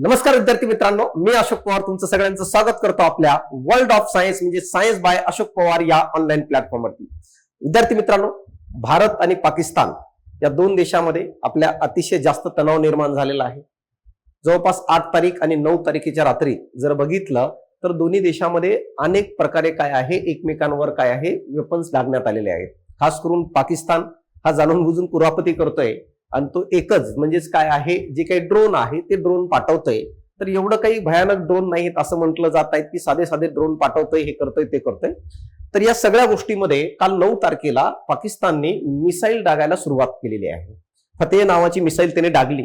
नमस्कार विद्यार्थी मित्रांनो मी अशोक पवार तुमचं सगळ्यांचं स्वागत करतो आपल्या वर्ल्ड ऑफ सायन्स म्हणजे सायन्स बाय अशोक पवार या ऑनलाईन प्लॅटफॉर्मवरती विद्यार्थी मित्रांनो भारत आणि पाकिस्तान या दोन देशामध्ये आपल्या अतिशय जास्त तणाव निर्माण झालेला आहे. जवळपास आठ तारीख आणि नऊ तारखेच्या रात्री जर बघितलं तर दोन्ही देशामध्ये अनेक प्रकारे काय आहे एकमेकांवर काय आहे वेपन्स लागण्यात आलेले आहेत. खास करून पाकिस्तान हा जाणून बुजून कुरापती करतोय. आणि तो एकच म्हणजेच काय आहे? जे काही ड्रोन आहे ते ड्रोन पाठवतंय. तर एवढं काही भयानक ड्रोन नाहीत असं म्हटलं जात आहे. की साधे साधे ड्रोन पाठवतोय हे करतोय ते करतोय. तर या सगळ्या गोष्टीमध्ये काल नऊ तारखेला पाकिस्तानने मिसाईल डागायला सुरुवात केलेली आहे. फतेह नावाची मिसाईल त्याने डागली.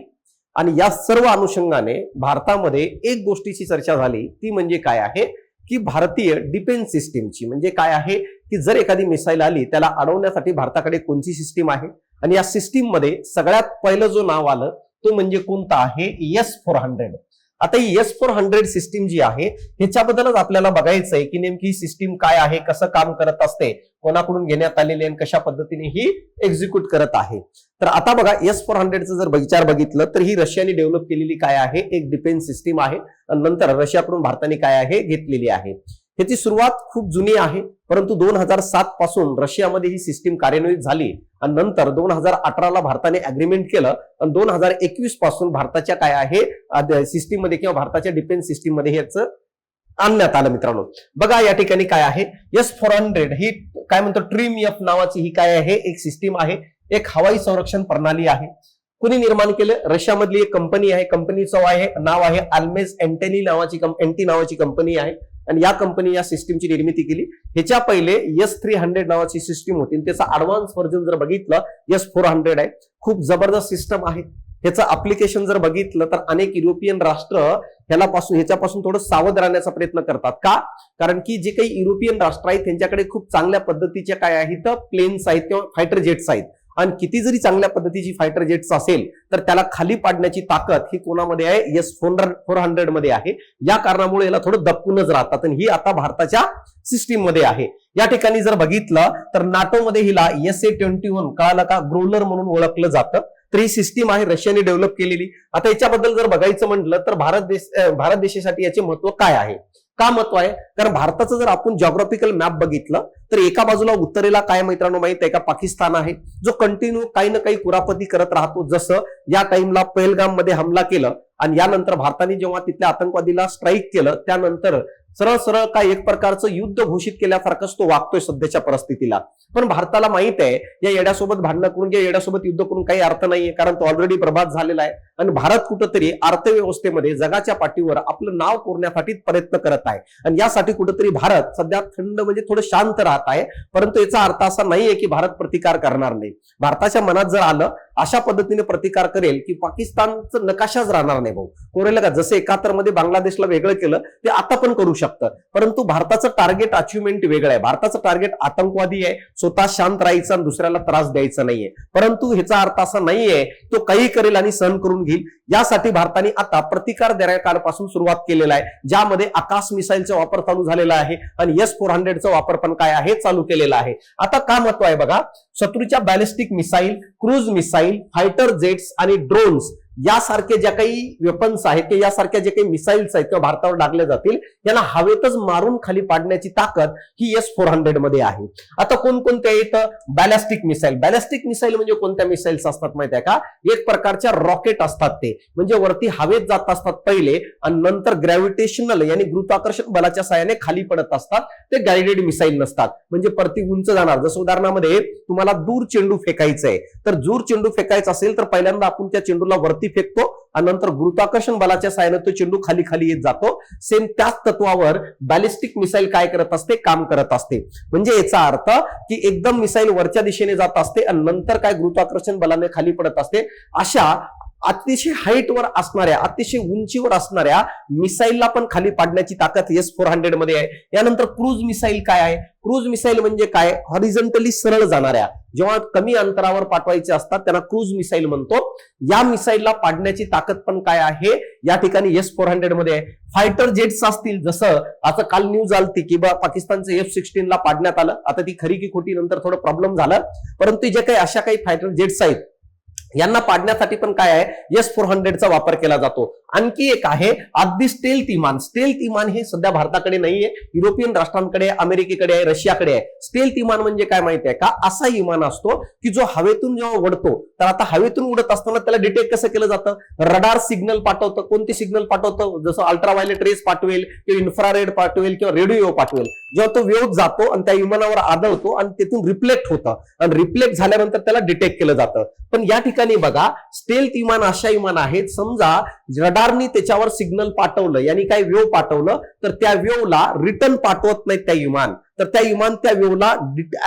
आणि या सर्व अनुषंगाने भारतामध्ये एक गोष्टीची चर्चा झाली. ती म्हणजे काय आहे? की भारतीय डिफेन्स सिस्टीमची म्हणजे काय आहे? की जर एखादी मिसाईल आली त्याला अडवण्यासाठी भारताकडे कोणती सिस्टीम आहे? आणि या सिस्टीममध्ये सगळ्यात पहिलं जो नाव आलं तो म्हणजे कोणता आहे? एस फोर हंड्रेड आता ही एस फोर हंड्रेड सिस्टीम जी आहे ह्याच्याबद्दलच आपल्याला बघायचं आहे की नेमकी ही सिस्टीम काय आहे कसं काम करत असते कोणाकडून घेण्यात आलेली आणि कशा पद्धतीने ही एक्झिक्यूट करत आहे. तर आता बघा एस फोर हंड्रेडचं जर विचार बघितलं तर ही रशियाने डेव्हलप केलेली काय आहे? एक डिफेन्स सिस्टीम आहे. आणि नंतर रशियाकडून भारताने काय आहे? घेतलेली आहे. ह्याची सुरुवात खूप जुनी आहे परंतु दोन हजार सात पासून रशियामध्ये ही सिस्टीम कार्यान्वित झाली आणि नंतर दोन हजार अठराला भारताने अग्रीमेंट केलं आणि दोन हजार एकवीसपासून भारताच्या काय आहे सिस्टीममध्ये किंवा भारताच्या डिफेन्स सिस्टीममध्ये आणण्यात आलं मित्रांनो. बघा या ठिकाणी काय आहे. एस फोर हंड्रेड ही काय म्हणतो ट्रीम एफ नावाची ही काय आहे एक सिस्टीम आहे एक हवाई संरक्षण प्रणाली आहे. कुणी निर्माण केलं? रशियामधली एक कंपनी आहे कंपनीचं आहे नाव आहे आल्मेज एंटेनी नावाची एंटी नावाची कंपनी आहे. आणि या कंपनी या सिस्टीमची निर्मिती केली. ह्याच्या पहिले एस थ्री हंड्रेड नावाची सिस्टीम होती. आणि त्याचा ऍडव्हान्स व्हर्जन जर बघितलं एस फोर हंड्रेड आहे. खूप जबरदस्त सिस्टम आहे. ह्याचं अप्लिकेशन जर बघितलं तर अनेक युरोपियन राष्ट्र ह्याला पासून ह्याच्यापासून थोडं सावध राहण्याचा प्रयत्न करतात. का? कारण की जे काही युरोपियन राष्ट्र आहेत त्यांच्याकडे खूप चांगल्या पद्धतीच्या काय आहेत? प्लेन्स आहेत किंवा फायटर जेट्स आहेत. आणि किती जरी चांगल्या पद्धतीची फायटर जेट्स असेल तर त्याला खाली पाडण्याची ताकद ही कोणामध्ये आहे? एस फोर फोर हंड्रेडमध्ये आहे. या कारणामुळे याला थोडं दपकूनच राहतात. आणि ही आता भारताच्या सिस्टीममध्ये आहे. या ठिकाणी जर बघितलं तर नाटोमध्ये हिला एस ए ट्वेंटी वन कळालं का? ग्रोलर म्हणून ओळखलं जातं. तर ही सिस्टीम आहे रशियाने डेव्हलप केलेली. आता याच्याबद्दल जर बघायचं म्हटलं तर भारत देश भारत देशासाठी याचे महत्त्व काय आहे? का महत्त्व आहे? कारण भारताचं जर आपण जॉग्राफिकल मॅप बघितलं तर एका बाजूला उत्तरेला काय मित्रांनो माहीत आहे का? पाकिस्तान आहे. जो कंटिन्यू काही ना काही कुरापती करत राहतो. जसं या टाइमला पहलगाममध्ये हमला केलं आणि यानंतर भारताने जेव्हा तिथल्या आतंकवादीला स्ट्राईक केलं त्यानंतर सरळ सरळ काय एक प्रकारचं युद्ध घोषित केल्यासारखंच तो वागतोय सध्याच्या परिस्थितीला. पण भारताला माहीत आहे या येड्यासोबत भांडणं करून या येड्यासोबत युद्ध करून काही अर्थ नाहीये कारण तो ऑलरेडी प्रभात झालेला आहे. आणि भारत कुठंतरी अर्थव्यवस्थेमध्ये जगाच्या पाठीवर आपलं नाव कोरण्यासाठी प्रयत्न करत आहे. आणि यासाठी कुठंतरी भारत सध्या थंड म्हणजे थोडं शांत राहत आहे. परंतु याचा अर्थ असा नाहीये की भारत प्रतिकार करणार नाही. भारताच्या मनात जर आलं अशा पद्धतीने प्रतिकार करेल की पाकिस्तानचं नकाशाच राहणार नाही भाऊ. कोरेल का जसं एकाहत्तरमध्ये बांगलादेशला वेगळं केलं ते आता पण करू शकतं. परंतु भारताचं टार्गेट अचिव्हमेंट वेगळं आहे. भारताचं टार्गेट आतंकवादी आहे. स्वतः शांत राहायचं आणि दुसऱ्याला त्रास द्यायचा नाहीये. परंतु ह्याचा अर्थ असा नाहीये तो काही करेल आणि सहन करून घेईल. यासाठी भारताने आता प्रतिकार देण्याकाळपासून सुरुवात केलेला आहे ज्यामध्ये आकाश मिसाईलचा वापर चालू झालेला आहे आणि एस फोर हंड्रेडचा वापर पण काय आहे चालू केलेला आहे. आता का महत्त्व आहे बघा शत्रूच्या ballistic missile cruise missile fighter jets आणि ड्रोन्स यासारखे ज्या काही वेपन्स आहेत किंवा यासारख्या जे काही मिसाईल्स आहेत किंवा भारतावर डागल्या जातील यांना हवेतच मारून खाली पाडण्याची ताकद ही एस फोर हंड्रेडमध्ये आहे. आता कोणकोणत्या येतं बॅलॅस्टिक मिसाईल बॅलॅस्टिक मिसाईल म्हणजे कोणत्या मिसाईल्स असतात माहिती आहे का? एक प्रकारच्या रॉकेट असतात ते. म्हणजे वरती हवेत जात असतात पहिले आणि नंतर ग्रॅव्हिटेशनल याने गुरुत्वाकर्षण बलाच्या साहाय्याने खाली पडत असतात. ते गायडेड मिसाईल नसतात. म्हणजे परती उंच जाणार. जसं उदाहरणामध्ये तुम्हाला दूर चेंडू फेकायचा आहे तर दूर चेंडू फेकायचा असेल तर पहिल्यांदा आपण त्या चेंडूला वरती फेकतो आणि नंतर गुरुत्वाकर्षण बलाच्या साहाय्याने तो चेंडू खाली खाली येत जातो. सेम त्याच तत्वावर बॅलिस्टिक मिसाईल काय करत असते? काम करत असते. म्हणजे याचा अर्थ की एकदम मिसाईल वरच्या दिशेने जात असते आणि नंतर काय गुरुत्वाकर्षण बलाने खाली पडत असते? अशा अतिशय हाईटवर असणाऱ्या अतिशय उंचीवर असणाऱ्या मिसाईलला पण खाली पाडण्याची ताकद एस फोर हंड्रेडमध्ये आहे. यानंतर क्रूज मिसाईल काय आहे? क्रूज मिसाईल म्हणजे काय? हॉरिझंटली सरळ जाणाऱ्या. जेव्हा कमी अंतरावर पाठवायचे असतात त्यांना क्रूज मिसाईल म्हणतो. या मिसाईलला पाडण्याची ताकद पण काय आहे? या ठिकाणी एस फोर हंड्रेडमध्ये आहे. फायटर जेट्स असतील जसं आता काल न्यूज आलती की बा पाकिस्तानचं एफ सिक्स्टीनला पाडण्यात आलं. आता ती खरी की खोटी नंतर थोडं प्रॉब्लेम झालं. परंतु जे काही अशा काही फायटर जेट्स आहेत यांना पाडण्यासाठी पण काय आहे? एस फोर हंड्रेडचा वापर केला जातो. आणखी एक आहे अगदी स्टेल तिमान स्टेल तिमान हे सध्या भारताकडे नाहीये युरोपियन राष्ट्रांकडे अमेरिकेकडे आहे रशियाकडे आहे. स्टेल तिमान म्हणजे काय माहिती आहे का? असा विमान असतो की जो हवेतून जेव्हा उडतो तर आता हवेतून उडत असताना त्याला डिटेक्ट कसं केलं जातं? रडार सिग्नल पाठवतं. कोणते सिग्नल पाठवतं? जसं अल्ट्राव्हायलेट रेस पाठवेल किंवा इन्फ्रारेड पाठवेल किंवा रेडिओ पाठवेल. जेव्हा तो वेव जातो आणि त्या विमानावर आदळतो आणि तिथून रिफ्लेक्ट होतं. आणि रिफ्लेक्ट झाल्यानंतर त्याला डिटेक्ट केलं जातं. पण या ठिकाणी बघा स्टेल्थ विमान अशा विमान आहेत. समजा रडारनी त्याच्यावर सिग्नल पाठवलं यांनी काही वेव पाठवलं तर त्या वेवला रिटर्न पाठवत नाहीत त्या विमान. तर त्या विमान त्या वेवला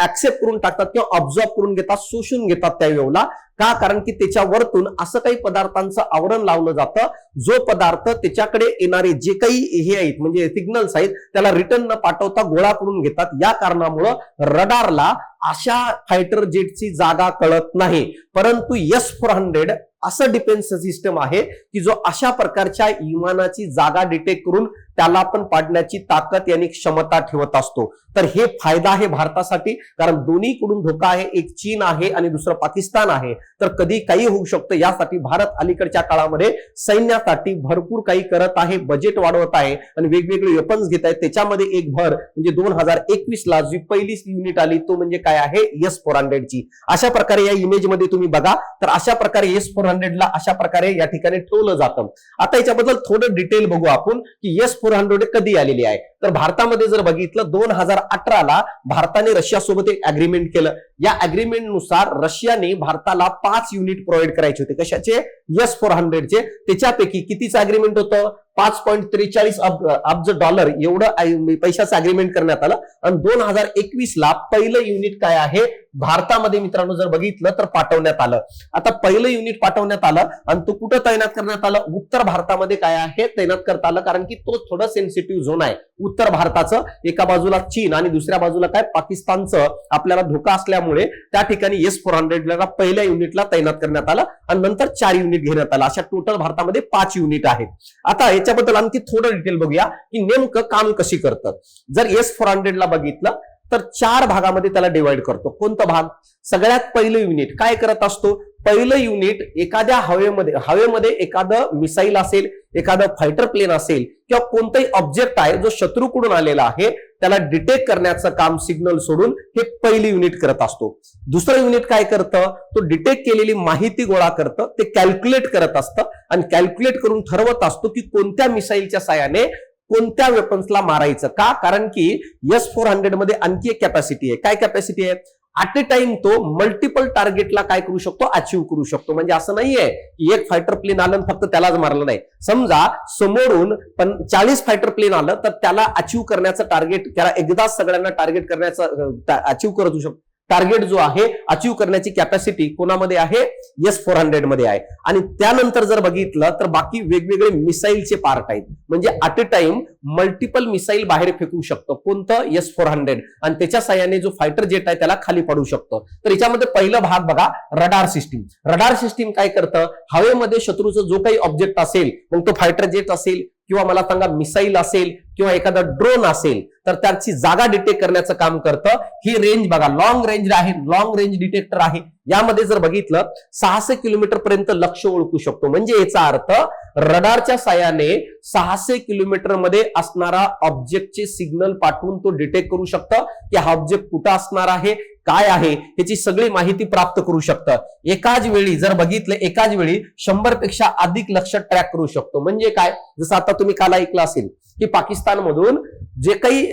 ऍक्सेप्ट करून टाकतात किंवा ऑब्झॉर्ब करून घेतात शोषून घेतात त्या वेवला. का? कारण की त्याच्यावरतून असं काही पदार्थांचं आवरण लावलं जातं. जो पदार्थ त्याच्याकडे येणारे जे काही हे आहेत म्हणजे सिग्नल्स आहेत त्याला रिटर्न न पाठवता गोळा करून घेतात. या कारणामुळं रडारला अशा फायटर जेटची जागा कळत नाही. परंतु एस फोर हंड्रेड असं डिफेन्स सिस्टम आहे की जो अशा प्रकारच्या विमानाची जागा डिटेक्ट करून त्याला पण पाडण्याची ताकद यांनी क्षमता ठेवत असतो. तर हे फायदा आहे भारतासाठी कारण दोन्हीकडून धोका आहे. एक चीन आहे आणि दुसरं पाकिस्तान आहे. तर कधी काही होऊ शकतं यासाठी भारत अलीकडच्या काळामध्ये सैन्यासाठी भरपूर काही करत आहे बजेट वाढवत आहे आणि वेगवेगळे वेपन्स घेत आहेत. त्याच्यामध्ये एक भर म्हणजे दोन हजार एकवीस ला जी पहिली युनिट आली तो म्हणजे काय आहे? एस फोर हंड्रेडची अशा प्रकारे या इमेजमध्ये तुम्ही बघा. तर अशा प्रकारे एस फोर हंड्रेडला अशा प्रकारे या ठिकाणी ठेवलं जातं. आता याच्याबद्दल थोडं डिटेल बघू आपण की एस फोर हंड्रेड कधी आलेली आहे. तर भारतामध्ये जर बघितलं दोन हजार अठराला भारताने रशियासोबत एक अग्रीमेंट केलं. या अग्रीमेंटनुसार रशियाने भारताला पाच युनिट प्रोव्हाइड करायचे होते. कशाचे? एस फोर हंड्रेडचे त्याच्यापैकी कितीचं अग्रीमेंट होतं? पाच पॉईंट त्रेचाळीस अब्ज डॉलर एवढं पैशाचं अग्रीमेंट करण्यात आलं. आणि दोन हजार एकवीस ला पहिलं युनिट काय आहे? भारतामध्ये मित्रांनो जर बघितलं तर पाठवण्यात आलं. आता पहिलं युनिट पाठवण्यात आलं आणि तो कुठं तैनात करण्यात आलं? उत्तर भारतामध्ये काय आहे? तैनात करता आलं कारण की तो थोडं सेन्सिटिव्ह झोन आहे. उत्तर भारताचं एका बाजूला चीन आणि दुसऱ्या बाजूला काय? पाकिस्तानचं आपल्याला धोका असल्यामुळे त्या ठिकाणी एस फोर हंड्रेडला पहिल्या युनिटला तैनात करण्यात आलं आणि नंतर चार युनिट घेण्यात आलं. अशा टोटल भारतामध्ये पाच युनिट आहेत. आता याच्याबद्दल आणखी थोडं डिटेल बघूया की नेमकं काम कशी करतं जर एस फोर हंड्रेडला बघितलं तर चार भागामध्ये त्याला डिवाइड करतो. कोणता भाग? सगळ्यात पहिलं युनिट काय करत असतो? पहिलं युनिट एखाद्या हवेमध्ये हवेमध्ये एखादं मिसाईल असेल एखादं फायटर प्लेन असेल किंवा कोणताही ऑब्जेक्ट आहे जो शत्रूकडून आलेला आहे त्याला डिटेक्ट करण्याचं काम सिग्नल सोडून हे पहिली युनिट करत असतो. दुसरं युनिट काय करतं? तो डिटेक्ट केलेली माहिती गोळा करतं ते कॅल्क्युलेट करत असतं आणि कॅल्क्युलेट करून ठरवत असतो की कोणत्या मिसाईलच्या साहाय्याने कोणत्या वेपन्सला मारायचं. का? कारण की एस फोर हंड्रेडमध्ये आणखी एक कॅपॅसिटी आहे. काय कॅपॅसिटी आहे? ऍट ए टाइम तो मल्टिपल टार्गेटला काय करू शकतो? अचीव्ह करू शकतो. म्हणजे असं नाहीये की एक फायटर प्लेन आलं फक्त त्यालाच मारलं नाही. समजा समोरून पण चाळीस फायटर प्लेन आलं तर त्याला अचीव्ह करण्याचं टार्गेट त्याला एकदाच सगळ्यांना टार्गेट करण्याचं अचीव्ह करू शकतो. टार्गेट जो आहे अचीव करण्याची कॅपॅसिटी कोणामध्ये आहे? एस फोर हंड्रेडमध्ये आहे. आणि त्यानंतर जर बघितलं तर बाकी वेगवेगळे मिसाईलचे पार्ट आहेत. म्हणजे अट ए टाइम मल्टिपल मिसाईल बाहेर फेकू शकतो. कोणतं? एस फोर हंड्रेड आणि त्याच्या सहाय्याने जो फायटर जेट आहे त्याला खाली पडू शकतो. तर याच्यामध्ये पहिला भाग बघा रडार सिस्टीम रडार सिस्टीम काय करतं? हवेमध्ये शत्रूचं जो काही ऑब्जेक्ट असेल मग तो फायटर जेट असेल किंवा मला सांगा मिसाईल असेल किंवा एखादा ड्रोन असेल तर त्याची जागा डिटेक्ट करण्याचं काम करतं. ही रेंज बघा लॉंग रेंज आहे लॉंग रेंज डिटेक्टर आहे. यामध्ये जर बघितलं सहाशे किलोमीटर पर्यंत लक्ष ओळखू शकतो. म्हणजे याचा अर्थ रडारच्या साह्याने सहाशे किलोमीटरमध्ये असणारा ऑब्जेक्टचे सिग्नल पाठवून तो डिटेक्ट करू शकतं की हा ऑब्जेक्ट कुठं असणार आहे काय आहे याची सगळी माहिती प्राप्त करू शकतं. एकाच वेळी जर बघितलं एकाच वेळी शंभरपेक्षा अधिक लक्ष ट्रॅक करू शकतो. म्हणजे काय? जसं आता तुम्ही काल ऐकलं असेल की पाकिस्तानमधून जे काही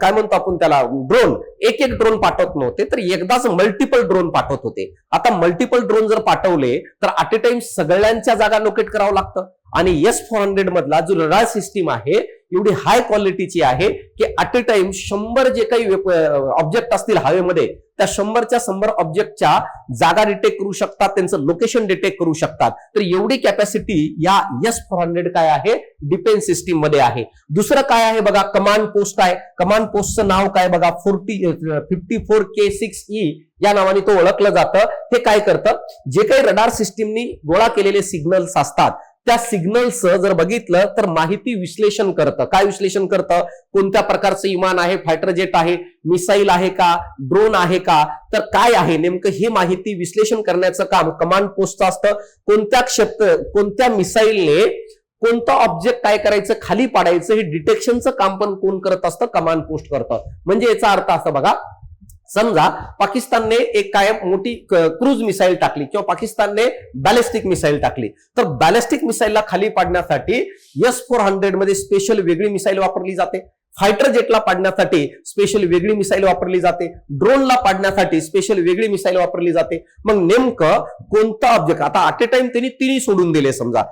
काय म्हणतो आपण त्याला ड्रोन एक एक ड्रोन पाठवत नव्हते तर एकदाच मल्टिपल ड्रोन पाठवत होते. आता मल्टिपल ड्रोन जर पाठवले तर ऍट ए टाइम सगळ्यांच्या जागा लोकेट करावं लागतं. आणि एस फोर हंड्रेड मधला जो रडार सिस्टीम आहे एवढी हाय क्वालिटीची आहे की ॲट ए टाइम शंभर जे काही ऑब्जेक्ट असतील हवेमध्ये त्या शंभरच्या शंभर ऑब्जेक्टच्या जागा डिटेक्ट करू शकतात त्यांचं लोकेशन डिटेक्ट करू शकतात. तर एवढी कॅपॅसिटी या एस फोर हंड्रेड काय आहे? डिफेन्स सिस्टीममध्ये आहे. दुसरं काय आहे बघा? कमांड पोस्ट आहे. कमांड पोस्टचं नाव काय बघा? Forty fifty four K six E या नावाने तो ओळखलं जातं. हे काय करतं? जे काही रडार सिस्टीमनी गोळा केलेले सिग्नल्स असतात त्या सिग्नलचं जर बघितलं तर माहिती विश्लेषण करतं. काय विश्लेषण करतं? कोणत्या प्रकारचं विमान आहे? फायटर जेट आहे? मिसाईल आहे का? ड्रोन आहे का? तर काय आहे? नेमकं ही माहिती विश्लेषण करण्याचं काम कमांड पोस्टचं असतं. कोणत्या क्षेत्र कोणत्या मिसाईलने कोणतं ऑब्जेक्ट काय करायचं खाली पाडायचं हे डिटेक्शनचं काम पण कोण करत असतं? कमांड पोस्ट करतं. म्हणजे याचा अर्थ असा बघा समजा पाकिस्तानने एक काय मोठी क्रूज मिसाईल टाकली किंवा पाकिस्तानने बॅलिस्टिक मिसाईल टाकली. तर बॅलिस्टिक मिसाईलला खाली पाडण्यासाठी एस फोर हंड्रेडमध्ये स्पेशल वेगळी मिसाईल वापरली जाते. फायटर जेटला पाडण्यासाठी स्पेशल वेगळी मिसाईल वापरली जाते. ड्रोनला पाडण्यासाठी स्पेशल वेगळी मिसाईल वापरली जाते. मग नेमकं कोणतं ऑब्जेक्ट आता ॲट ए टाइम त्यांनी तिन्ही सोडून दिले समजा.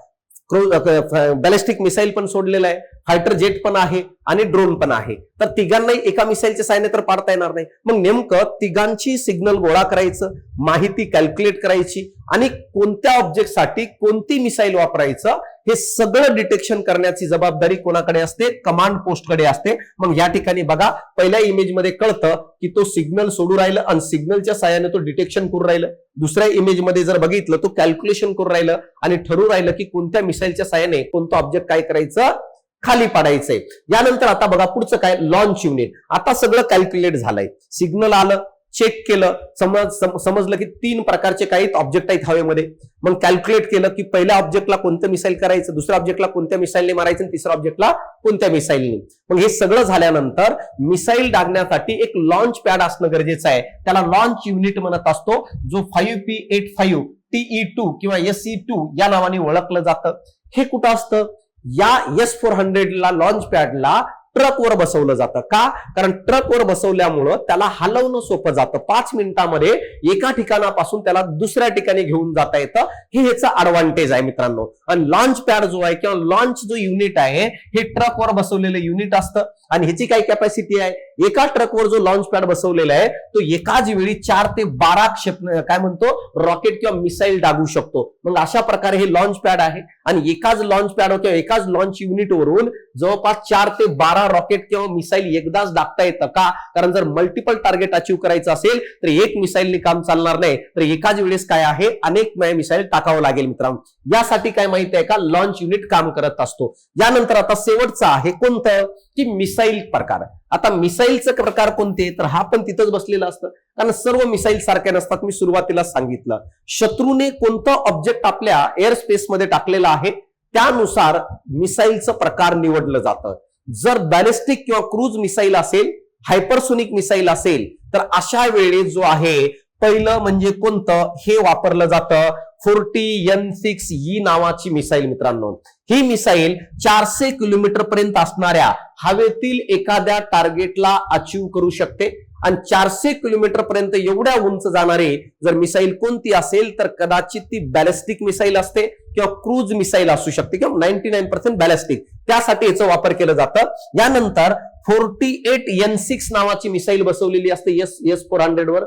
बॅलिस्टिक मिसाईल पण सोडलेलं आहे. फायटर जेट पण आहे आणि ड्रोन पण आहे. तर तिघांनाही एका मिसाईलच्या सायने तर पाडता येणार नाही. मग नेमकं तिघांची सिग्नल गोळा करायचं माहिती कॅल्क्युलेट करायची आणि कोणत्या ऑब्जेक्टसाठी कोणती मिसाईल वापरायचं हे सगळं डिटेक्शन करण्याची जबाबदारी कोणाकडे असते? कमांड पोस्टकडे असते. मग या ठिकाणी बघा पहिल्या इमेजमध्ये कळतं की तो सिग्नल सोडू राहिलं आणि सिग्नलच्या साह्याने तो डिटेक्शन करून राहिलं. दुसऱ्या इमेजमध्ये जर बघितलं तो कॅल्क्युलेशन करून राहिलं आणि ठरवू राहिलं की कोणत्या मिसाईलच्या साह्याने कोणतं ऑब्जेक्ट काय करायचं? खाली पाडायचंय. यानंतर आता बघा पुढचं काय? लॉन्च युनिट आता सगळं कॅल्क्युलेट झालंय. सिग्नल आलं चेक केलं समज समजलं की तीन प्रकारचे काही ऑब्जेक्ट आहेत हवेमध्ये. मग कॅल्क्युलेट केलं की पहिल्या ऑब्जेक्टला कोणतं मिसाईल करायचं दुसऱ्या ऑब्जेक्टला कोणत्या मिसाईलने मारायचं आणि तिसऱ्या ऑब्जेक्टला कोणत्या मिसाईलने मग हे सगळं झाल्यानंतर मिसाईल डागण्यासाठी एक लॉन्च पॅड असणं गरजेचं आहे. त्याला लॉन्च युनिट म्हणत असतो जो five P eight five T E two किंवा एस ई टू या नावाने ओळखलं जातं. हे कुठं असतं? या एस फोर हंड्रेडला लॉन्च पॅडला ट्रकवर बसवलं जातं. का? कारण ट्रकवर बसवल्यामुळं त्याला हलवणं सोपं जातं. पाच मिनिटामध्ये एका ठिकाणापासून त्याला दुसऱ्या ठिकाणी घेऊन जाता येतं. हे ह्याचं अडव्हान्टेज आहे मित्रांनो. आणि लॉन्च पॅड जो आहे किंवा लॉन्च जो युनिट आहे हे ट्रकवर बसवलेलं युनिट असतं. आणि ह्याची काय कॅपॅसिटी आहे? एका ट्रकवर जो लॉन्च पॅड बसवलेला आहे तो एकाच वेळी चार ते बारा क्षेप काय म्हणतो? रॉकेट किंवा मिसाईल डागू शकतो. मग अशा प्रकारे हे लॉन्च पॅड आहे. आणि एकाच लॉन्च पॅड किंवा एकाच लॉन्च युनिटवरून जवळपास चार ते बारा रॉकेट किंवा मिसाईल एकदाच डागता येतं का? कारण जर मल्टिपल टार्गेट अचीव करायचं असेल तर एक मिसाईलने काम चालणार नाही. तर एकाच वेळेस काय आहे? अनेक मिसाईल टाकावं लागेल मित्रांनो. यासाठी काय माहिती आहे का? लॉन्च युनिट काम करत असतो. यानंतर आता शेवटचा आहे कोणतं? की मिसाईल प्रकार. आता मिसाईलचं प्रकार कोणते? तर हा पण तिथंच बसलेला असतं. कारण सर्व मिसाईल सारख्या नसतात. मी सुरुवातीला सांगितलं. शत्रूने कोणतं ऑब्जेक्ट आपल्या एअर स्पेसमध्ये टाकलेलं आहे? त्यानुसार मिसाईलचं प्रकार निवडलं जातं. जर बॅलिस्टिक किंवा क्रूज मिसाईल असेल हायपरसोनिक मिसाईल असेल तर अशा वेळी जो आहे पहिलं म्हणजे कोणतं? हे वापरलं जातं. फोर्टी एन सिक्स ई नावाची मिसाईल मित्रांनो. ही मिसाईल चारशे किलोमीटर पर्यंत असणाऱ्या हवेतील एखाद्या टार्गेटला अचीव करू शकते. आणि चारशे किलोमीटर पर्यंत एवढ्या उंच जाणारी जर मिसाईल कोणती असेल तर कदाचित ती बॅलिस्टिक मिसाईल असते किंवा क्रूज मिसाईल असू शकते. किंवा नाईन्टी नाईन पर्सेंट बॅलिस्टिक त्यासाठी याचा वापर केला जातं. यानंतर फोर्टी एट एन सिक्स नावाची मिसाईल बसवलेली असते. एस एस फोर हंड्रेड वर.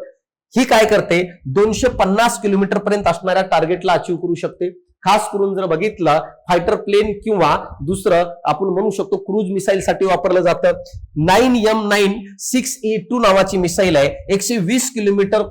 ही काय करते? दोनशे पन्नास किलोमीटर पर्यंत असणाऱ्या टार्गेटला अचीव्ह करू शकते. खास करून जर बघितलं फायटर प्लेन किंवा दुसरं आपण म्हणू शकतो क्रूज मिसाईल साठी वापरलं जातं. Nine M nine six A two नावाची मिसाईल आहे. एकशे वीस किलोमीटर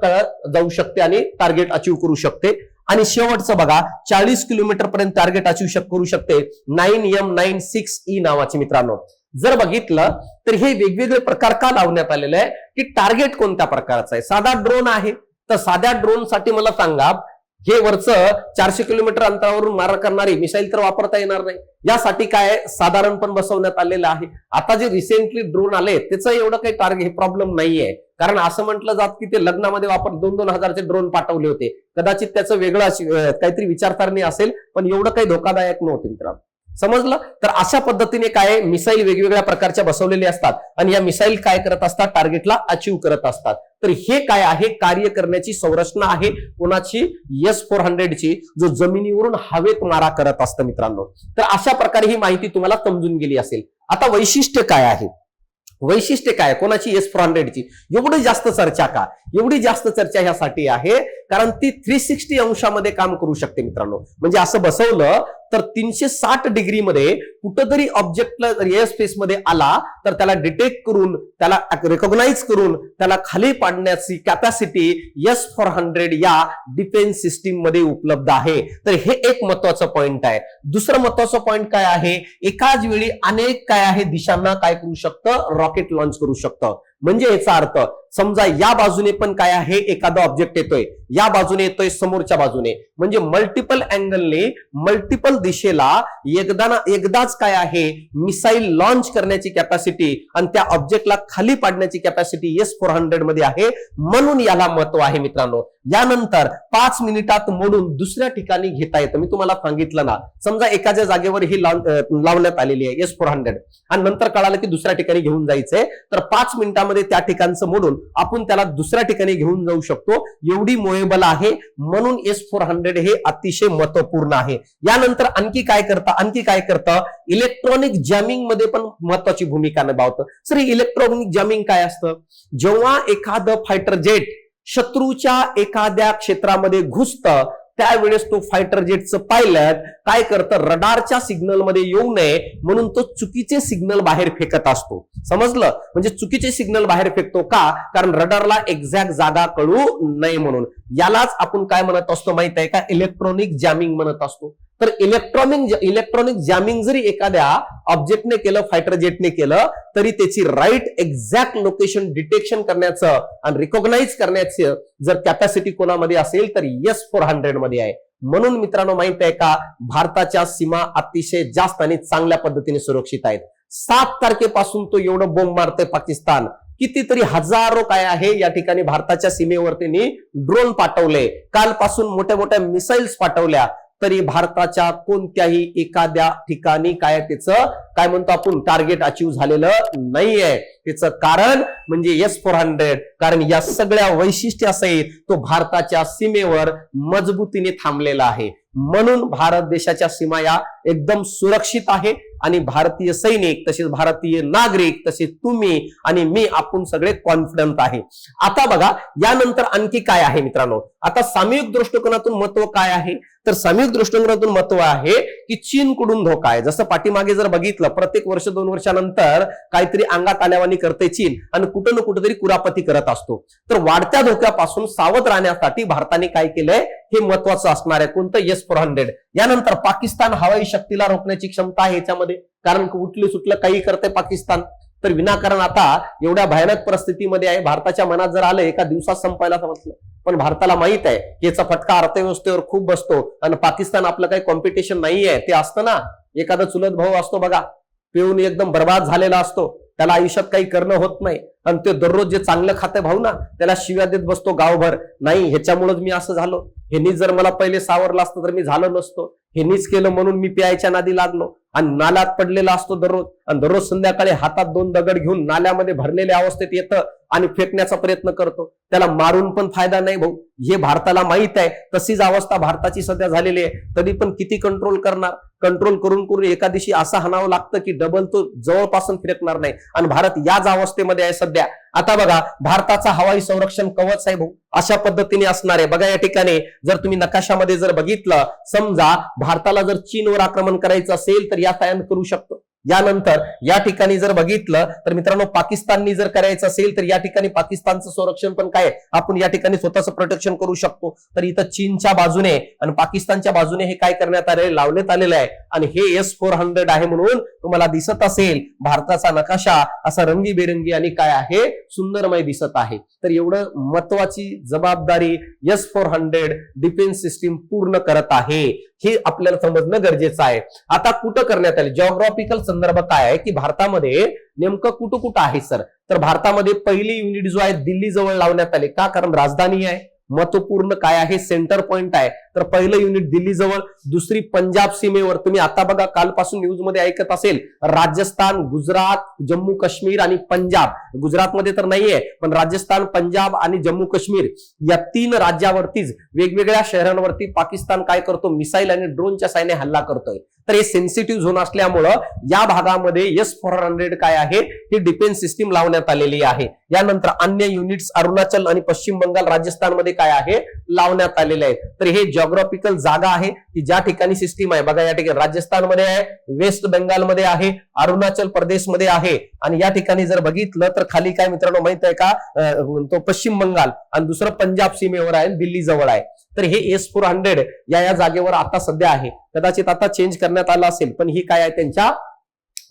जाऊ शकते आणि टार्गेट अचीव करू शकते. आणि शेवटचं बघा चाळीस किलोमीटर पर्यंत टार्गेट अचीव्ह करू शकते. Nine M nine six E नावाची मित्रांनो. जर बघितलं तर हे वेगवेगळे प्रकार का लावण्यात आलेले आहे की टार्गेट कोणत्या प्रकारचं आहे? साधा ड्रोन आहे. तर साध्या ड्रोनसाठी मला सांगा हे वरचं चारशे किलोमीटर अंतरावरून मारा करणारी मिसाईल तर वापरता येणार नाही. यासाठी काय साधारण पण बसवण्यात आलेलं आहे. आता जे रिसेंटली ड्रोन आले त्याचं एवढं काही टार्गेट हे प्रॉब्लेम नाहीये. कारण असं म्हटलं जात की ते लग्नामध्ये वापर दोन दोन हजारचे ड्रोन पाठवले होते. कदाचित त्याचं वेगळं काहीतरी विचारधारणी असेल पण एवढं काही धोकादायक नव्हतं मित्रांनो. समजलं? तर अशा पद्धतीने काय मिसाईल वेगवेगळ्या प्रकारच्या बसवलेल्या असतात. आणि या मिसाईल काय करत असतात? टार्गेटला अचीव करत असतात. तर हे काय आहे? कार्य करण्याची संरचना आहे. कोणाची? एस फोर हंड्रेडची जो जमिनीवरून हवेत मारा करत असतं मित्रांनो. तर अशा प्रकारे ही माहिती तुम्हाला समजून गेली असेल. आता वैशिष्ट्य काय आहे? वैशिष्ट्य काय कोणाची एस फोर हंड्रेडची एवढी जास्त चर्चा का? एवढी जास्त चर्चा ह्यासाठी आहे. कारण ती थ्री सिक्स्टी अंशामध्ये काम करू शकते मित्रांनो. म्हणजे असं बसवलं तर तीनशे साठ डिग्रीमध्ये कुठंतरी ऑब्जेक्टला एअर स्पेस मध्ये आला तर त्याला डिटेक्ट करून त्याला रेकॉग्नाइज करून त्याला खाली पाडण्याची कॅपॅसिटी एस फोर हंड्रेड या डिफेन्स सिस्टीममध्ये उपलब्ध आहे. तर हे एक महत्वाचं पॉइंट आहे. दुसरं महत्वाचं पॉइंट काय आहे? एकाच वेळी अनेक काय आहे? दिशांना काय करू शकतं? रॉकेट लॉन्च करू शकतं. म्हणजे याचा अर्थ समजा या बाजूने पण काय आहे? एखादा ऑब्जेक्ट येतोय. या बाजूने येतोय समोरच्या बाजूने. म्हणजे मल्टिपल अँगलने मल्टिपल दिशेला एकदा ना एकदाच काय आहे? मिसाईल लॉन्च करण्याची कॅपॅसिटी आणि त्या ऑब्जेक्टला खाली पाडण्याची कॅपॅसिटी एस फोर हंड्रेडमध्ये आहे. म्हणून याला महत्त्व आहे मित्रांनो. यानंतर पाच मिनिटात मोडून दुसऱ्या ठिकाणी घेता येतं. मी तुम्हाला सांगितलं ना. समजा एखाद्या जागेवर ही लावण्यात आलेली आहे. एस फोर हंड्रेड आणि नंतर कळालं की दुसऱ्या ठिकाणी घेऊन जायचंय. तर पाच मिनिटामध्ये त्या ठिकाणचं मोडून आपण त्याला दुसऱ्या ठिकाणी घेऊन जाऊ शकतो. एवढी मोएबल आहे. म्हणून एस फोर हंड्रेड हे अतिशय महत्त्वपूर्ण आहे. यानंतर आणखी काय करतं आणखी काय करतं? इलेक्ट्रॉनिक जॅमिंगमध्ये पण महत्वाची भूमिका निभावतं. सर इलेक्ट्रॉनिक जॅमिंग काय असतं? जेव्हा एखादं फायटर जेट शत्रूच्या एखाद्या क्षेत्रामध्ये घुसतं त्यावेळेस तो फायटर जेटचं पायलट काय करतं? रडारच्या सिग्नलमध्ये येऊ नये म्हणून तो चुकीचे सिग्नल बाहेर फेकत असतो. समजलं? म्हणजे चुकीचे सिग्नल बाहेर फेकतो का? कारण रडारला एक्झॅक्ट जागा कळू नये म्हणून. यालाच आपण काय म्हणत असतो माहीत आहे का? इलेक्ट्रॉनिक जॅमिंग म्हणत असतो. तर इलेक्ट्रॉनिक इलेक्ट्रॉनिक जॅमिंग जरी एखाद्या ऑब्जेक्टने केलं फायटर जेटने केलं तरी त्याची राईट एक्झॅक्ट लोकेशन डिटेक्शन करण्याचं आणि रिकॉग्नाइज करण्याचं जर कॅपॅसिटी कोणामध्ये असेल तर येस फोर हंड्रेडमध्ये आहे. म्हणून मित्रांनो माहीत आहे का? भारताच्या सीमा अतिशय जास्त आणि चांगल्या पद्धतीने सुरक्षित आहेत. सात तारखेपासून तो एवढं बोंब मारतोय पाकिस्तान. कितीतरी हजारो काय आहे या ठिकाणी भारताच्या सीमेवर ड्रोन पाठवले. कालपासून मोठ्या मोठ्या मिसाईल्स पाठवल्या. तरी भारताच्या कोणत्याही एखाद्या ठिकाणी काय त्याचं काय म्हणतो आपण टार्गेट अचीव झालेलं नाहीये. तिचं कारण म्हणजे एस फोर हंड्रेड कारण या सगळ्या वैशिष्ट्या सहित तो भारताच्या सीमेवर मजबूतीने थांबलेला आहे. म्हणून भारत देशाच्या सीमा या एकदम सुरक्षित आहे आणि भारतीय सैनिक तसेच भारतीय नागरिक तसेच तुम्ही आणि मी आपण सगळे कॉन्फिडंट आहे. आता बघा यानंतर आणखी काय आहे मित्रांनो? आता सामूहिक दृष्टिकोनातून महत्त्व काय आहे? तर सामूहिक दृष्टिकोनातून महत्त्व आहे की चीनकडून धोका आहे. जसं पाठीमागे जर बघितलं प्रत्येक वर्ष दोन वर्षानंतर काहीतरी अंगात आल्यावानी करते चीन आणि कुठं ना कुठेतरी कुरापती करत असतो. तर वाढत्या धोक्यापासून सावध राहण्यासाठी भारताने काय केलंय? हे महत्वाचं असणार आहे. कोणतं? एस फोर हंड्रेड यानंतर पाकिस्तान हवाई शक्तीला रोखण्याची क्षमता आहे याच्यामध्ये. कारण उठलं सुटलं काही करते पाकिस्तान. तर विनाकारण आता एवढ्या भयानक परिस्थितीमध्ये आहे. भारताच्या मनात जर आलं एका दिवसात संपायला समजलं पण भारताला माहीत आहे की याचा फटका अर्थव्यवस्थेवर खूप बसतो. आणि पाकिस्तान आपलं काही कॉम्पिटिशन नाहीये. ते असतं ना एखादा चुलत भाऊ असतो बघा. पिऊन एकदम बर्बाद झालेला असतो. त्याला आयुष्यात काही करणं होत नाही. आणि ते दररोज जे चांगलं खातं भाऊ ना त्याला शिव्या देत बसतो गावभर. नाही ह्याच्यामुळेच मी असं झालो. ह्यांनी जर मला पहिले सावरलं असतं तर मी झालो नसतो. ह्यांनीच केलं म्हणून मी प्यायच्या नादी लागलो. आणि नाल्यात पडलेला असतो दररोज. आणि दररोज संध्याकाळी हातात दोन दगड घेऊन नाल्यामध्ये भरलेल्या अवस्थेत येतं आणि फेकण्याचा प्रयत्न करतो. त्याला मारून पण फायदा नाही भाऊ. हे भारताला माहीत आहे. तशीच अवस्था भारताची सध्या झालेली आहे. तरी पण किती कंट्रोल करणार? कंट्रोल करून करून एका दिवशी असं हाणावं लागतं की डबल तो जवळपासून फिरकणार नाही. आणि भारत याच अवस्थेमध्ये आहे सध्या. आता बघा भारताचा हवाई संरक्षण कवच आहे भाऊ. अशा पद्धतीने असणार आहे. बघा या ठिकाणी जर तुम्ही नकाशामध्ये जर बघितलं समजा भारताला जर चीनवर आक्रमण करायचं असेल तर या कायम करू शकतो. यानंतर या ठिकाणी जर बघितलं तर मित्रांनो पाकिस्ताननी जर करायचं असेल तर या ठिकाणी पाकिस्तानचं संरक्षण पण काय? आपण या ठिकाणी स्वतःचं प्रोटेक्शन करू शकतो. तर इथं चीनच्या बाजूने आणि पाकिस्तानच्या बाजूने हे काय करण्यात आले लावण्यात आलेलं आहे. आणि हे एस फोर हंड्रेड आहे म्हणून तुम्हाला दिसत असेल भारताचा नकाशा असा रंगीबेरंगी आणि काय आहे? सुंदरमय दिसत आहे. तर एवढं महत्वाची जबाबदारी S four hundred defence system पूर्ण करत आहे. हे आपल्याला समजणं गरजेचं आहे. आता कुठं करण्यात आले? जॉग्राफिकल संदर्भ काय आहे? की भारतामध्ये नेमकं कुठं कुठं आहे सर? तर भारतामध्ये पहिली युनिट जो आहे दिल्ली जवळ लावण्यात आले. का? कारण राजधानी आहे. महत्त्वपूर्ण काय आहे? सेंटर पॉइंट आहे. तर पहिलं युनिट दिल्ली जवळ दुसरी पंजाब सीमेवर. तुम्ही आता बघा कालपासून न्यूजमध्ये ऐकत असेल राजस्थान गुजरात जम्मू काश्मीर आणि पंजाब. गुजरातमध्ये तर नाहीये पण राजस्थान पंजाब आणि जम्मू काश्मीर या तीन राज्यावरतीच वेगवेगळ्या शहरांवरती पाकिस्तान काय करतो? मिसाईल आणि ड्रोनच्या साह्याने हल्ला करतोय. तर हे सेन्सिटिव्ह झोन असल्यामुळं या भागामध्ये एस फोर हंड्रेड काय आहे? ही डिफेन्स सिस्टीम लावण्यात आलेली आहे. यानंतर अन्य युनिट्स अरुणाचल आणि पश्चिम बंगाल राजस्थानमध्ये काय आहे? लावण्यात आलेले आहेत. तर हे जॉग्राफिकल जागा आहे. की ज्या ठिकाणी सिस्टीम आहे बघा या ठिकाणी राजस्थानमध्ये आहे वेस्ट बेंगालमध्ये आहे अरुणाचल प्रदेशमध्ये आहे. आणि या ठिकाणी जर बघितलं तर खाली काय मित्रांनो माहीत आहे का? तो पश्चिम बंगाल आणि दुसरं पंजाब सीमेवर आहे दिल्ली जवळ आहे. तर हे एस फोर हंड्रेड या या जागेवर आता सध्या आहे. कदाचित आता चेंज करण्यात आलं असेल पण ही काय आहे? त्यांच्या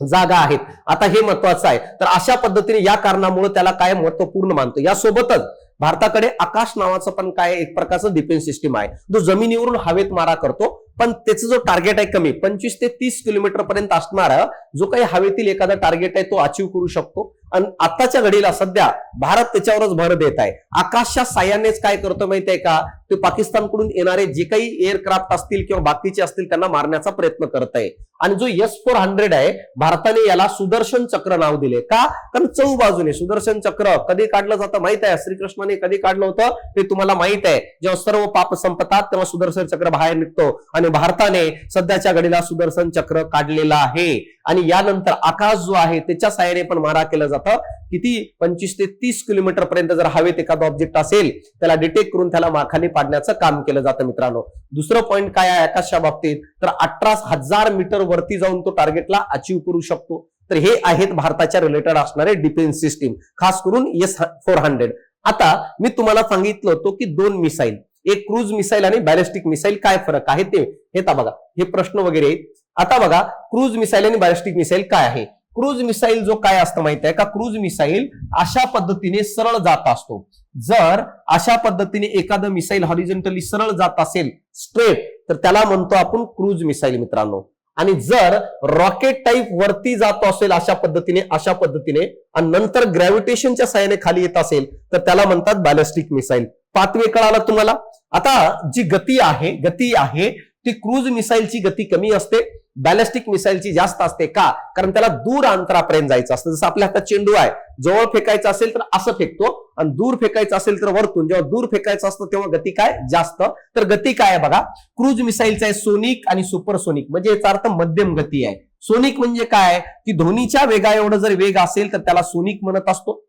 जागा आहेत. आता हे महत्वाचं आहे. तर अशा पद्धतीने या कारणामुळे त्याला काय महत्त्वपूर्ण मानतो? यासोबतच भारताकडे आकाश नावाचं पण काय एक प्रकारचं डिफेन्स सिस्टीम आहे. जो जमिनीवरून हवेत मारा करतो पण त्याचं जो टार्गेट आहे कमी पंचवीस ते तीस किलोमीटर पर्यंत असणारा जो काही हवेतील एखादा टार्गेट आहे तो अचीव करू शकतो. आणि आताच्या घडीला सध्या भारत त्याच्यावरच भर देत आहे. आकाशच्या साह्यानेच काय करतो माहिती आहे का? ते पाकिस्तानकडून येणारे जे काही एअरक्राफ्ट असतील किंवा बाकीचे असतील त्यांना मारण्याचा प्रयत्न करत आहे. आणि जो एस फोर हंड्रेड आहे भारताने याला सुदर्शन चक्र नाव दिले. का? कारण चौ बाजूने सुदर्शन चक्र कधी काढलं जातं माहीत आहे? श्रीकृष्णाने कधी काढलं होतं? ते तुम्हाला माहीत आहे. जेव्हा सर्व पाप संपतात तेव्हा सुदर्शन चक्र बाहेर निघतो. आणि भारताने सध्याच्या घडीला सुदर्शन चक्र काढलेलं आहे. आणि यानंतर आकाश जो आहे त्याच्या साह्याने पण मारा केलं जातो. किती? पंचवीस ते तीस किलोमीटर पर्यंत जर हवेत एखादा ऑब्जेक्ट असेल त्याला डिटेक्ट करून त्याला मा- पाडण्याचं काम केलं जातं मित्रांनो. दुसरं पॉईंट काय आहे आकाशच्या बाबतीत? तर अठरा हजार मीटर वरती जाऊन तो टार्गेटला अचीव करू शकतो. तर हे आहेत भारताच्या रिलेटेड असणारे डिफेन्स सिस्टीम खास करून एस फोर हंड्रेड आता मी तुम्हाला सांगितलं होतं की दोन मिसाईल एक क्रूज मिसाईल आणि बॅलिस्टिक मिसाईल काय फरक आहे ते? हे बघा. हे प्रश्न वगैरे आहेत. आता बघा क्रूज मिसाईल आणि बॅलिस्टिक मिसाईल काय आहे? क्रूज मिसाईल जो काय असतं माहिती आहे का? क्रूज मिसाईल अशा पद्धतीने सरळ जात असतो. जर अशा पद्धतीने एखादं मिसाईल हॉरिजेंटली सरळ जात असेल स्ट्रेट तर त्याला म्हणतो आपण क्रूज मिसाईल मित्रांनो. आणि जर रॉकेट टाईप वरती जातो असेल अशा पद्धतीने अशा पद्धतीने आणि नंतर ग्रॅव्हिटेशनच्या साह्याने खाली येत असेल तर त्याला म्हणतात बॅलिस्टिक मिसाईल पाचवे कळाला तुम्हाला? आता जी गती आहे गती आहे ती क्रूज मिसाईलची गती कमी असते. बॅलिस्टिक मिसाईलची जास्त असते का? कारण त्याला दूर अंतरापर्यंत जायचं असतं. जसं आपल्या हातात चेंडू आहे जवळ फेकायचं असेल तर असं फेकतो आणि दूर फेकायचं असेल तर वरतून. जेव्हा दूर फेकायचं असतं तेव्हा गती काय? जास्त. तर गती काय आहे बघा? क्रूज मिसाईलचं आहे सोनिक आणि सुपरसोनिक. म्हणजे याचा अर्थ मध्यम गती आहे. सोनिक म्हणजे काय? की धोनीच्या वेगा एवढं जर वेग असेल तर त्याला सोनिक म्हणत असतो.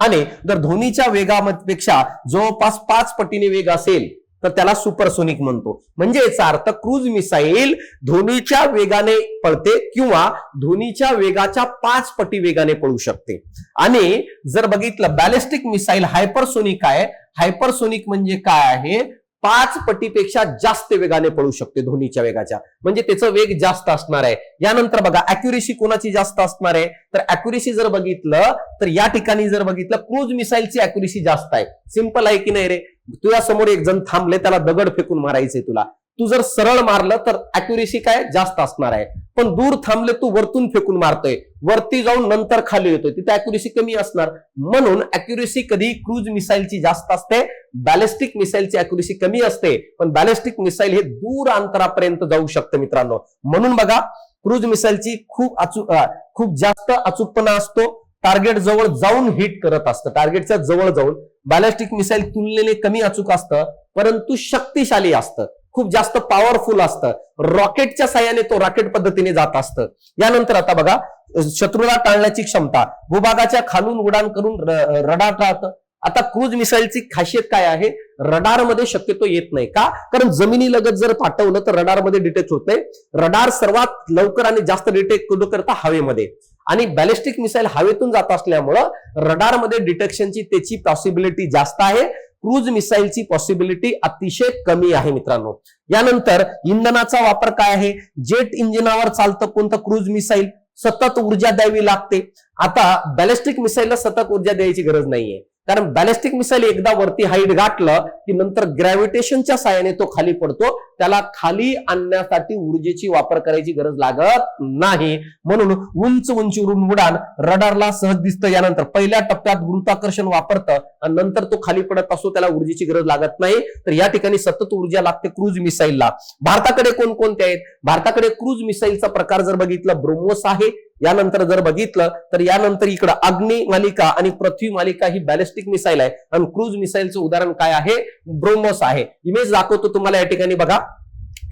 आणि जर धोनीच्या वेगापेक्षा जवळपास पाच पटीने वेग असेल तर त्याला सुपरसोनिक म्हणतो. म्हणजे याचा अर्थ क्रूज मिसाईल ध्वनीच्या वेगाने पळते किंवा ध्वनीच्या वेगाच्या पाच पटी वेगाने पळू शकते. आणि जर बघितलं बॅलिस्टिक मिसाईल हायपरसोनिक आहे. हायपरसोनिक म्हणजे काय आहे? पाच पटीपेक्षा जास्त वेगाने पळू शकते ध्वनीच्या वेगाच्या. म्हणजे त्याचं वेग जास्त असणार आहे. यानंतर बघा अॅक्युरेसी कोणाची जास्त असणार आहे? तर अॅक्युरेसी जर बघितलं तर या ठिकाणी जर बघितलं क्रूज मिसाईलची अॅक्युरेसी जास्त आहे. सिंपल आहे की नाही रे? तुझ्या समोर एक जण थांबले त्याला दगड फेकून मारायचंय तुला. तू जर सरळ मारलं तर अॅक्युरेसी काय? जास्त असणार आहे. पण दूर थांबले तू वरतून फेकून मारतोय. वरती जाऊन नंतर खाली येतोय. तिथे अॅक्युरेसी कमी असणार. म्हणून अॅक्युरेसी कधी क्रूज मिसाईलची जास्त असते? बॅलिस्टिक मिसाईलची अॅक्युरेसी कमी असते. पण बॅलिस्टिक मिसाईल हे दूर अंतरापर्यंत जाऊ शकतं मित्रांनो. म्हणून बघा क्रूज मिसाईलची खूप अचूक खूप जास्त अचूकपणा असतो. टार्गेट जवळ जाऊन हिट करत असतं. टार्गेटच्या जवळ जाऊन बॅलिस्टिक मिसाईल तुलनेने कमी अचूक असतं परंतु शक्तिशाली असतं. खूप जास्त पॉवरफुल असतं. रॉकेटच्या साह्याने तो रॉकेट पद्धतीने जात असतं. यानंतर आता बघा शत्रूला टाळण्याची क्षमता. भूभागाच्या खालून उडान करून र- रडार टाळतं आता क्रूज मिसाईलची खासियत काय आहे? रडारमध्ये शक्यतो येत नाही. का? कारण जमिनी लगत जर पाठवलं तर रडारमध्ये डिटेक्ट होत नाही. रडार सर्वात लवकर आणि जास्त डिटेक्ट करू करता हवेमध्ये. आणि बॅलिस्टिक मिसाईल हवेतून जात असल्यामुळं रडारमध्ये डिटेक्शनची त्याची पॉसिबिलिटी जास्त आहे. क्रूज मिसाईलची पॉसिबिलिटी अतिशय कमी आहे मित्रांनो. यानंतर इंधनाचा वापर काय आहे? जेट इंजिनावर चालतं कोणतं क्रूज मिसाईल सतत ऊर्जा द्यावी लागते. आता बॅलिस्टिक मिसाईलला सतत ऊर्जा द्यायची गरज नाहीये. कारण बॅलिस्टिक मिसाईल एकदा वरती हाईट गाठलं की नंतर ग्रॅव्हिटेशनच्या साह्याने तो खाली पडतो. त्याला खाली आणण्यासाठी ऊर्जेची वापर करायची गरज लागत नाही. म्हणून उंच उंचीवरून उडान रडारला सहज दिसतं. यानंतर पहिल्या टप्प्यात गुरुत्वाकर्षण वापरतं आणि नंतर तो खाली पडत असतो त्याला ऊर्जेची गरज लागत नाही. तर या ठिकाणी सतत ऊर्जा लागते क्रूज मिसाईलला. भारताकडे कोणकोणते आहेत? भारताकडे क्रूज मिसाईलचा प्रकार जर बघितलं ब्रोमोस आहे. यानंतर जर बघितलं तर यानंतर इकडं अग्नि मालिका आणि पृथ्वी मालिका ही बॅलिस्टिक मिसाईल आहे. आणि क्रूज मिसाईलचं उदाहरण काय आहे? ब्रोमोस आहे. इमेज दाखवतो तुम्हाला या ठिकाणी बघा.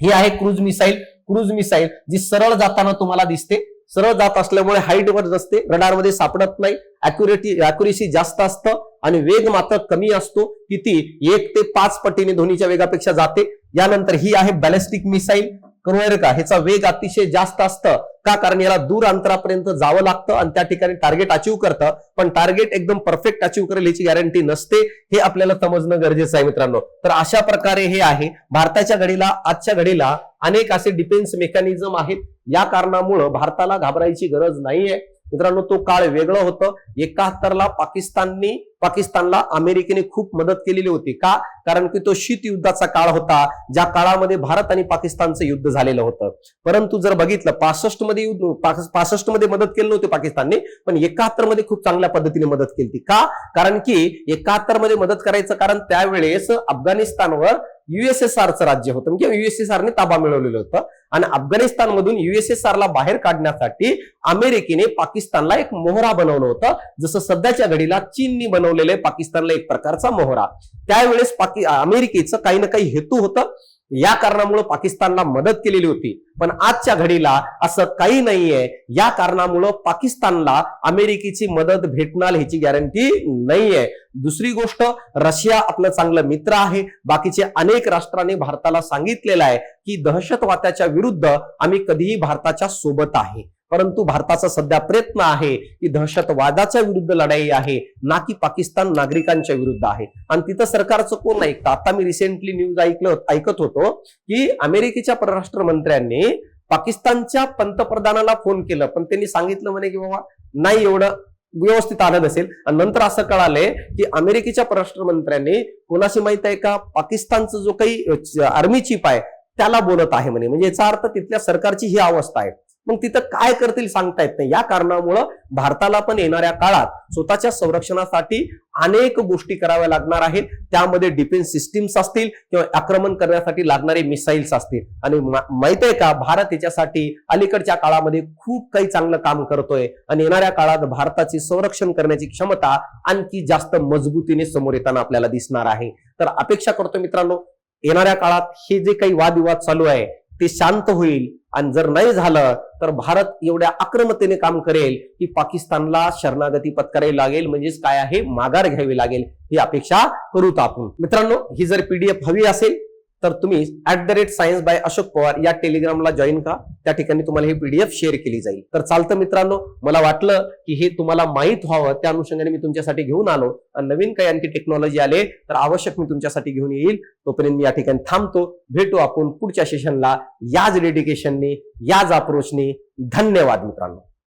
ही आहे क्रूज मिसाईल. क्रूज मिसाईल जी सरळ जाताना तुम्हाला दिसते. सरळ जात असल्यामुळे हाईटवर नसते. रडारमध्ये सापडत नाही. अॅक्युरेटी अॅक्युरेसी जास्त असतं आणि वेग मात्र कमी असतो. किती? एक ते पाच पटीने ध्वनीच्या वेगापेक्षा जाते. यानंतर ही आहे बॅलिस्टिक मिसाईल का? ह्याचा वेग अतिशय जास्त असतं. का? कारण याला दूर अंतरापर्यंत जावं लागतं आणि त्या ठिकाणी टार्गेट अचीव्ह करतं. पण टार्गेट एकदम परफेक्ट अचीव्ह करेल याची गॅरंटी नसते हे आपल्याला समजणं गरजेचं आहे मित्रांनो. तर अशा प्रकारे हे आहे. भारताच्या घडीला आजच्या घडीला अनेक असे डिफेन्स मेकॅनिझम आहेत. या कारणामुळं भारताला घाबरायची गरज नाहीये. मित्रांनो तो काळ वेगळं होतं. एकाहत्तरला पाकिस्ताननी पाकिस्तानला अमेरिकेने खूप मदत केलेली होती. का? कारण की तो शीत युद्धाचा काळ होता ज्या काळामध्ये भारत आणि पाकिस्तानचं युद्ध झालेलं होतं. परंतु जर बघितलं पासष्टमध्ये युद्ध पासष्टमध्ये मदत केली नव्हती पाकिस्तानने पण एकाहत्तरमध्ये खूप चांगल्या पद्धतीने मदत केली होती. का? कारण की एकाहत्तरमध्ये मदत करायचं कारण त्यावेळेस अफगाणिस्तानवर युएसएसआरचं राज्य होतं. म्हणजे युएसएसआरने ताबा मिळवलेलं होतं. आणि अफगाणिस्तानमधून युएसएसआर ला बाहेर काढण्यासाठी अमेरिकेने पाकिस्तानला एक मोहरा बनवलं होतं. जसं सध्याच्या घडीला चीननी बनवलेलं आहे पाकिस्तानला एक प्रकारचा मोहरा. त्यावेळेस पाकि अमेरिकेचं काही ना काही हेतू होतं. या कारणामुळे पाकिस्तानला मदत केलेली होती. पण आजच्या घडीला असं काही नाहीये. या कारणामुळं पाकिस्तानला अमेरिकेची मदत भेटणार ह्याची गॅरंटी नाहीये. दुसरी गोष्ट रशिया आपलं चांगलं मित्र आहे. बाकीचे अनेक राष्ट्रांनी भारताला सांगितलेलं आहे की दहशतवादाच्या विरुद्ध आम्ही कधीही भारताच्या सोबत आहे. परंतु भारताचा सध्या प्रयत्न आहे की दहशतवादाच्या विरुद्ध लढाई आहे ना की पाकिस्तान नागरिकांच्या विरुद्ध आहे. आणि तिथं सरकारचं कोण ऐकतं आता मी रिसेंटली न्यूज ऐकलं ऐकत होतो की अमेरिकेच्या परराष्ट्र मंत्र्यांनी पाकिस्तानच्या पंतप्रधानाला फोन केलं. पण त्यांनी सांगितलं म्हणे की बाबा नाही एवढं व्यवस्थित आलं नसेल. आणि नंतर असं कळालंय की अमेरिकेच्या परराष्ट्र मंत्र्यांनी कोणाशी माहीत आहे का पाकिस्तानचं जो काही आर्मी चीफ आहे त्याला बोलत आहे म्हणे. म्हणजे याचा अर्थ तिथल्या सरकारची ही अवस्था आहे. मग तिथं काय करतील सांगता येत नाही. या कारणामुळं भारताला पण येणाऱ्या काळात स्वतःच्या संरक्षणासाठी अनेक गोष्टी कराव्या लागणार आहेत. त्यामध्ये डिफेन्स सिस्टीम्स असतील किंवा आक्रमण करण्यासाठी लागणारे मिसाईल्स असतील. आणि माहीत आहे का भारत याच्यासाठी अलीकडच्या काळामध्ये खूप काही चांगलं काम करतोय. आणि येणाऱ्या काळात भारताची संरक्षण करण्याची क्षमता आणखी जास्त मजबूतीने समोर येताना आपल्याला दिसणार आहे. तर अपेक्षा करतो मित्रांनो येणाऱ्या काळात हे जे काही वादविवाद चालू आहे ते शांत होईल. आणि जर नाही झालं तर भारत एवढ्या आक्रमतेने काम करेल की पाकिस्तानला शरणागती पत्करावी लागेल म्हणजेच काय आहे? माघार घ्यावी लागेल. ही अपेक्षा करूत आपण. मित्रांनो ही जर पीडीएफ हवी असेल तर तुम्ही at the rate science by Ashok Pawar या टेलिग्रामला जॉईन का त्या ठिकाणी तुम्हाला ही पीडीएफ शेअर केली जाईल. तर चालतं मित्रांनो मला वाटलं की हे तुम्हाला माहीत व्हावं. त्या अनुषंगाने मी तुमच्यासाठी घेऊन आलो. आणि नवीन काही आणखी टेक्नॉलॉजी आले तर आवश्यक मी तुमच्यासाठी घेऊन येईल. तोपर्यंत मी या ठिकाणी थांबतो. भेटू आपण पुढच्या सेशनला याच डेडिकेशनने याच अप्रोचने धन्यवाद मित्रांनो.